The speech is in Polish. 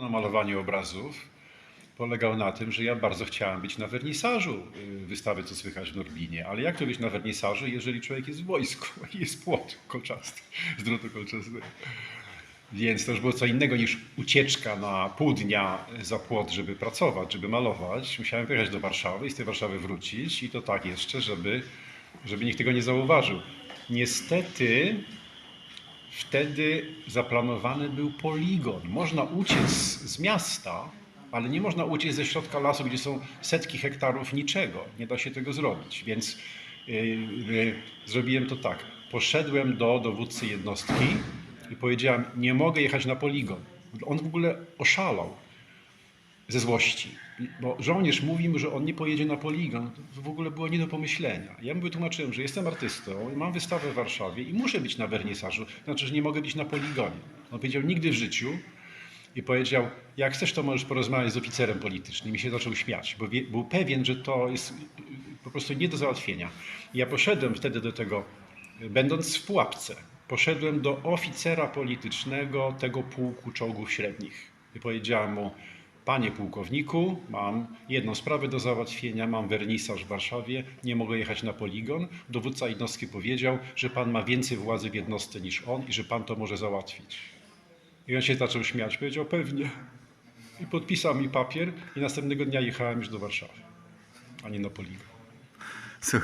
na malowaniu obrazów polegał na tym, że ja bardzo chciałem być na wernisażu y, wystawy Co słychać w Norbinie. Ale jak to być na wernisażu, jeżeli człowiek jest w wojsku i jest płot kolczasty, z drutu kolczastego. Więc to już było co innego niż ucieczka na pół dnia za płot, żeby pracować, żeby malować. Musiałem pojechać do Warszawy i z tej Warszawy wrócić i to tak jeszcze, żeby, żeby nikt tego nie zauważył. Niestety wtedy zaplanowany był poligon. Można uciec z miasta, ale nie można uciec ze środka lasu, gdzie są setki hektarów niczego. Nie da się tego zrobić. Więc yy, yy, zrobiłem to tak. Poszedłem do dowódcy jednostki i powiedziałem, nie mogę jechać na poligon. On w ogóle oszalał ze złości. Bo żołnierz mówi mu, że on nie pojedzie na poligon. To w ogóle było nie do pomyślenia. Ja mu wytłumaczyłem, że jestem artystą, mam wystawę w Warszawie i muszę być na wernisażu. Znaczy, że nie mogę być na poligonie. On powiedział, nigdy w życiu. I powiedział, jak chcesz, to możesz porozmawiać z oficerem politycznym. I się zaczął śmiać, bo wie, był pewien, że to jest y, po prostu nie do załatwienia. I ja poszedłem wtedy do tego, y, będąc w pułapce, poszedłem do oficera politycznego tego pułku czołgów średnich. I powiedziałem mu, Panie pułkowniku, mam jedną sprawę do załatwienia, mam wernisaż w Warszawie, nie mogę jechać na poligon. Dowódca jednostki powiedział, że pan ma więcej władzy w jednostce niż on i że pan to może załatwić. I on się zaczął śmiać, powiedział pewnie. I podpisał mi papier i następnego dnia jechałem już do Warszawy, a nie na poligon. Słuchaj.